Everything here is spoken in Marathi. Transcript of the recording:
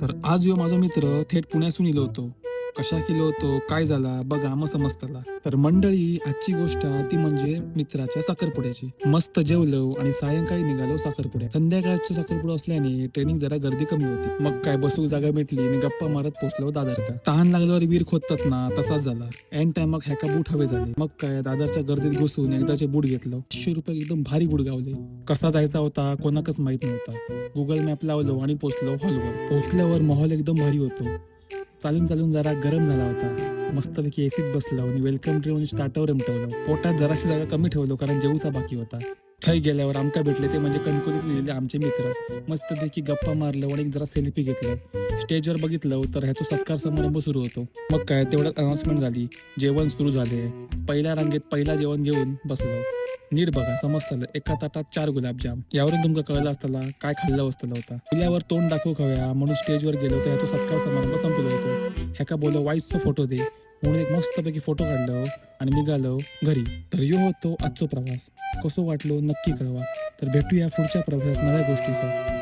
तर आज यो माझा मित्र थेट पुण्यासून इलो होतो. कशा किलो होतो काय झाला बघा मग समजताला तर मंडळी आजची गोष्ट ती म्हणजे मित्राच्या साखरपुड्याची. मस्त जेवलो आणि सायंकाळी निघालो साखरपुड्या संध्याकाळचं साखरपुडा असल्याने ट्रेनिंग जरा गर्दी कमी होती. मग काय बसू जागा भेटली आणि गप्पा मारत पोचलो दादरका. तहान लागल्यावर वीर खोदतात ना तसाच झाला. एन टाइम मग हॅका बूट हवे झाले. मग काय दादरच्या गर्दीत घुसून एकदाचे बूट घेतलं. तीसशे रुपये एकदम भारी बूट गावले. कसा जायचा होता कोणाकच माहीत नव्हता. गुगल मॅप लावलो आणि पोचलो हॉलवर. पोचल्यावर माहोल एकदम भारी होतो. चालून चालून जरा गरम झाला होता. मस्तपैकी एसीत बसलो आणि वेलकम ड्रिंक स्टार्टवर ठेवलं. पोटात जराशी जागा कमी ठेवलो कारण जेवूचा बाकी होता. थंय गेल्यावर आमका भेटले ते म्हणजे कणकुलीत लिहिलेले आमचे मित्र. मस्तपैकी गप्पा मारलं आणि एक जरा सेल्फी घेतलं. स्टेजवर बघितलं तर ह्याचा सत्कार समारंभ सुरू होतो. मग काय तेवढ्यात अनाउन्समेंट झाली. जेवण सुरू झाले. पहिल्या रांगेत पहिला जेवण घेऊन बसलो. नीट बघा समजतलं एका ताटात चार गुलाबजाम. यावरून तुमका कळलं असताना काय खाल्लं असतं होता. किल्ल्यावर तोंड दाखवू खाव्या म्हणून स्टेजवर गेलो तर ह्याचा सत्कार समारंभ संपलो होतो. ह्याका बोलो वाईसचा फोटो दे. म्हणून एक मस्तपैकी फोटो काढलो आणि निघालो घरी. तर यो होतो आजचो प्रवास. कसो वाटलो नक्की कळवा. तर भेटूया पुढच्या प्रवासात नव्या गोष्टीचा